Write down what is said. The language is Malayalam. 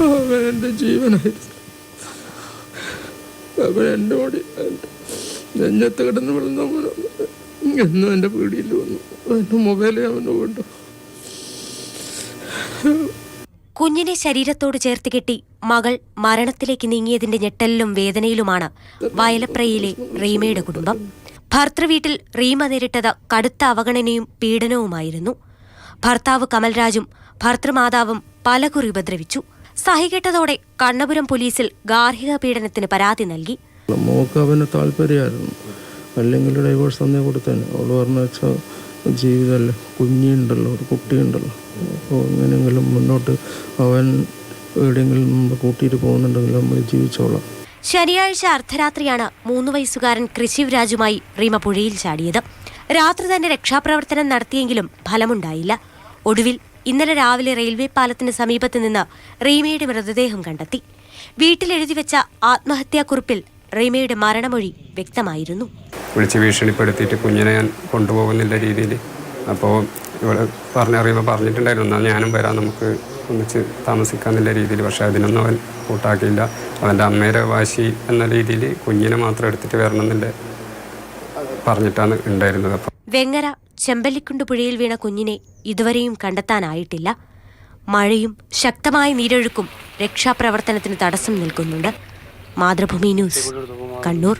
അവൻ എന്റെ ജീവനായിരുന്നു അവൻ എന്റെ ഓടി നെഞ്ഞത്ത് കിടന്ന് വിളുന്ന എന്നും എന്റെ പീടിയിൽ വന്നു. എന്റെ മൊബൈലിൽ അവന് കൊണ്ടു കുഞ്ഞിനെ ശരീരത്തോട് ചേർത്ത് കെട്ടി മകൾ മരണത്തിലേക്ക് നീങ്ങിയതിന്റെ ഞെട്ടലിലും വേദനയിലുമാണ് വയലപ്രയിലെ റീമയുടെ കുടുംബം. ഭർത്തൃവീട്ടിൽ റീമ നേരിട്ടത് കടുത്ത അവഗണനയും പീഡനവുമായിരുന്നു. ഭർത്താവ് കമൽരാജും ഭർത്തൃമാതാവും പലകുറി ഉപദ്രവിച്ചു. സഹികെട്ടതോടെ കണ്ണപുരം പോലീസിൽ ഗാർഹിക പീഡനത്തിന് പരാതി നൽകി. മോക്ക് അവന് താല്പര്യമായിരുന്നു. അല്ലെങ്കിൽ ഡൈവേഴ്സ് തന്നെ കൊടുത്തേനെ അവൾ പറഞ്ഞു വെച്ചാൽ ജീവിതമല്ലേ കുഞ്ഞുണ്ടല്ലോ ഒരു കുട്ടിയുണ്ടല്ലോ. അപ്പോൾ എങ്ങനെയെങ്കിലും മുന്നോട്ട് അവൻ എവിടെയെങ്കിലും നമ്മൾ കൂട്ടിയിട്ട് പോകുന്നുണ്ടെങ്കിൽ നമ്മൾ ജീവിച്ചോളാം. ശനിയാഴ്ച അർദ്ധരാത്രിയാണ് മൂന്ന് വയസ്സുകാരൻ കൃഷിവരാജുമായി റീമ പുഴയിൽ ചാടിയത്. രാത്രി തന്നെ രക്ഷാപ്രവർത്തനം നടത്തിയെങ്കിലും ഫലമുണ്ടായില്ല. ഒടുവിൽ ഇന്നലെ രാവിലെ റെയിൽവേ പാലത്തിന് സമീപത്ത് നിന്ന് റീമയുടെ മൃതദേഹം കണ്ടെത്തി. വീട്ടിലെഴുതി വെച്ച ആത്മഹത്യാക്കുറിപ്പിൽ റീമയുടെ മരണമൊഴി വ്യക്തമായിരുന്നു. വിളിച്ച് ഭീഷണിപ്പെടുത്തിയിട്ട് കുഞ്ഞിനെ ഞാൻ കൊണ്ടുപോകുന്നില്ല രീതിയിൽ. അപ്പോൾ ഇവിടെ പറഞ്ഞറിയുമ്പോൾ പറഞ്ഞിട്ടുണ്ടായിരുന്നു എന്നാൽ ഞാനും വരാം നമുക്ക് ഒന്നിച്ച് താമസിക്കാമെന്നുള്ള രീതിയിൽ. പക്ഷേ അതിനൊന്നും അവൻ കൂട്ടാക്കിയില്ല. അവന്റെ അമ്മയുടെ വാശി എന്ന രീതിയിൽ കുഞ്ഞിനെ മാത്രം എടുത്തിട്ട് വരണം എന്നുള്ള പറഞ്ഞിട്ടാണ് ഉണ്ടായിരുന്നത്. അപ്പോൾ വെങ്ങര ചെമ്പല്ലിക്കുണ്ട് പുഴയിൽ വീണ കുഞ്ഞിനെ ഇതുവരെയും കണ്ടെത്താനായിട്ടില്ല. മഴയും ശക്തമായ നീരൊഴുക്കും രക്ഷാപ്രവർത്തനത്തിന് തടസ്സം നിൽക്കുന്നുണ്ട്. മാതൃഭൂമി ന്യൂസ് കണ്ണൂർ.